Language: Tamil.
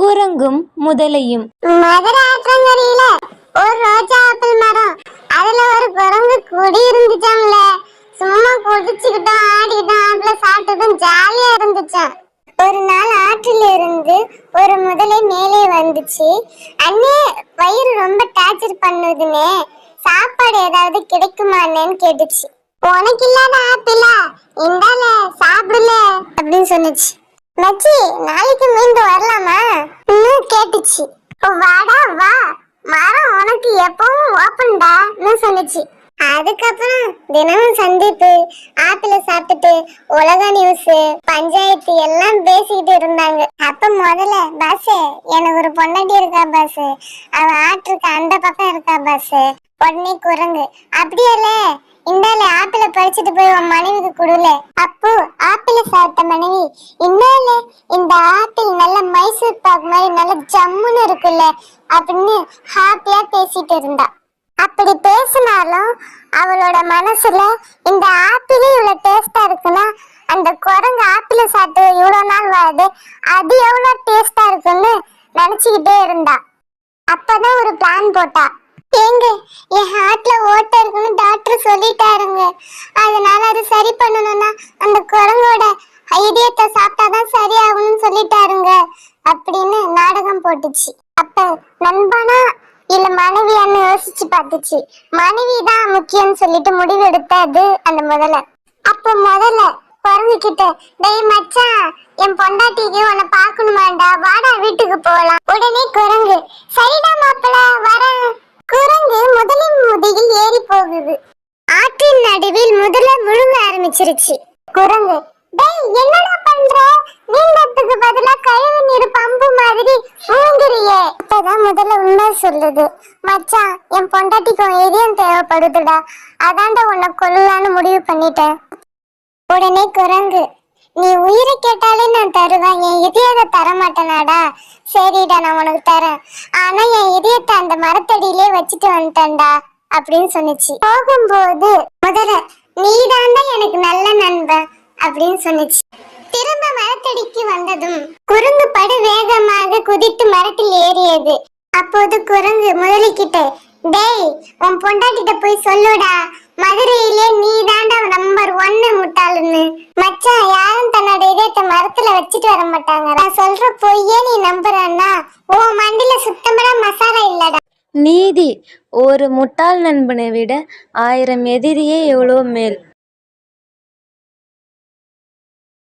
குரங்கும் முதலையும். மதுரை ஆற்றங்கரையில ஒரு ரோஜா ஆப்பிள் மரம். அதுல ஒரு குரங்கு குடி இருந்துச்சாம்ல சும்மா குடிச்சுக்கிட்டோம் ஆடிக்கிட்டோம் ஆப்பிள சாப்பிட்டதும் ஜாலியா இருந்துச்சாம். ஒரு நாள் ஆற்றில் இருந்து ஒரு முதலை மேலே வந்துச்சு. அண்ணே வயிறு ரொம்ப டார்ச்சர் பண்ணுதுனே. சாப்பாடு ஏதாவது கிடைக்குமான்னு கேட்டுச்சு. உனக்கு இல்லாத ஆப்பிளா? இந்தால சாப்பிடல அப்படின்னு சொன்னுச்சு. மச்சி நாளைக்கு மீண்டும் வரலாமா? இன்னும் கேட்டுச்சு. வாடா வா. மரம் உனக்கு எப்பவும் ஓப்பன்டா சொல்லுச்சு அதுக்கப்புறம் தினமும் சந்திப்பு ஆப்பிள சாப்பிட்டுட்டு உலக நியூஸ் பஞ்சாயத்து எல்லாம் பேசிக்கிட்டு இருந்தாங்க. அப்ப முதல்ல பஸ் எனக்கு ஒரு பொண்டாட்டி இருக்கா பஸ் அவ ஆற்றுக்கு அந்த பக்கம் இருக்கா பஸ் உடனே குரங்கு அப்படியால? இந்தால ஆப்பிள பறிச்சுட்டு போய் உன் மனைவிக்கு கொடுல. அப்ப சாப்பிட்ட மனைவி இந்தால இந்த ஆப்பிள் நல்ல மைசூர் பாக் மாதிரி நல்ல ஜம்முன்னு இருக்குல்ல? அப்படின்னு ஹாப்பியா பேசிட்டு இருந்தா. அப்படி பேசினாலும் அவளோட மனசுல இந்த ஆப்பிளே இவ்வளவு டேஸ்டா இருக்குன்னா அந்த குரங்கு ஆப்பிள சாப்பிட்டு இவ்வளவு நாள் வாழுது அது எவ்வளவு டேஸ்டா இருக்குன்னு நினைச்சுக்கிட்டே இருந்தா. அப்பதான் ஒரு பிளான் போட்டா. ஏங்க என் ஹார்ட்ல ஓட்டை இருக்குன்னு டாக்டர் சொல்லிட்டாருங்க. அதனால அது சரி பண்ணணும்னா அந்த குரங்கோட ஐடியத்தை சாப்பிட்டாதான் சரியாகும்னு சொல்லிட்டாருங்க. அப்படின்னு நாடகம் போட்டுச்சு. அப்ப நண்பனா இல்ல மனைவியான்னு யோசிச்சு பார்த்துச்சு. மனைவி தான் முக்கியம்னு சொல்லிட்டு முடிவு எடுத்தது அந்த முதல்ல. அப்ப முதல்ல குரங்கு கிட்ட டேய் மச்சான் என் பொண்டாட்டிக்கு உன்னை பார்க்கணுமாண்டா? வாடா வீட்டுக்கு போகலாம் உடனே குரங்கு சரிடா மாப்பிள்ள வரேன். குரங்கு முதலின் முதுகில் ஏறி போகுது ஆற்றின் நடுவில் முதல்ல முழுங்க ஆரம்பிச்சிருச்சு. குரங்கு டேய் என்னடா பண்ற? நீந்தத்துக்கு பதிலா கழிவு நீர் பம்பு மாதிரி மூங்கிறியே. இப்பதான் முதல்ல உண்மை சொல்லுது. மச்சான் என் பொண்டாட்டிக்கு உன் இதயம் தேவைப்படுதுடா. அதான்டா உன்னை கொல்லலான்னு முடிவு பண்ணிட்டேன். உடனே குரங்கு நீ உயிரை கேட்டாலே நான் தருவேன். என் இதயத்தை தர மாட்டேனாடா சரிடா நான் உனக்கு தரேன். ஆனா என் இதயத்தை அந்த மரத்தடி வச்சுட்டு வந்துட்டேன்டா அப்படின்னு சொன்னிச்சு. போகும்போது முதல்ல நீதாண்டா எனக்கு நல்ல நண்பன் அப்படின்னு சொன்னிச்சு. திரும்ப மரத்தடிக்கு வந்ததும் குரங்கு படு வேகமாக குதித்து மரத்தில் ஏறியது. அப்போது குரங்கு முதலிக்கிட்ட டேய் உன் பொண்டாட்டிட்ட போய் சொல்லுடா மதுரையிலே நீ தாண்டா நம்பர் ஒன்னு முட்டாளுன்னு. மச்சான் யாரும் தன்னோட இதயத்தை மரத்துல வச்சுட்டு வர மாட்டாங்க நான் சொல்ற பொய்யே நீ நம்புறன்னா உன் மண்டில சுத்தமான மசாலா இல்லடா. நீதி. ஒரு முட்டாள் நண்பனை விட ஆயிரம் எதிரியே எவ்வளோ மேல்?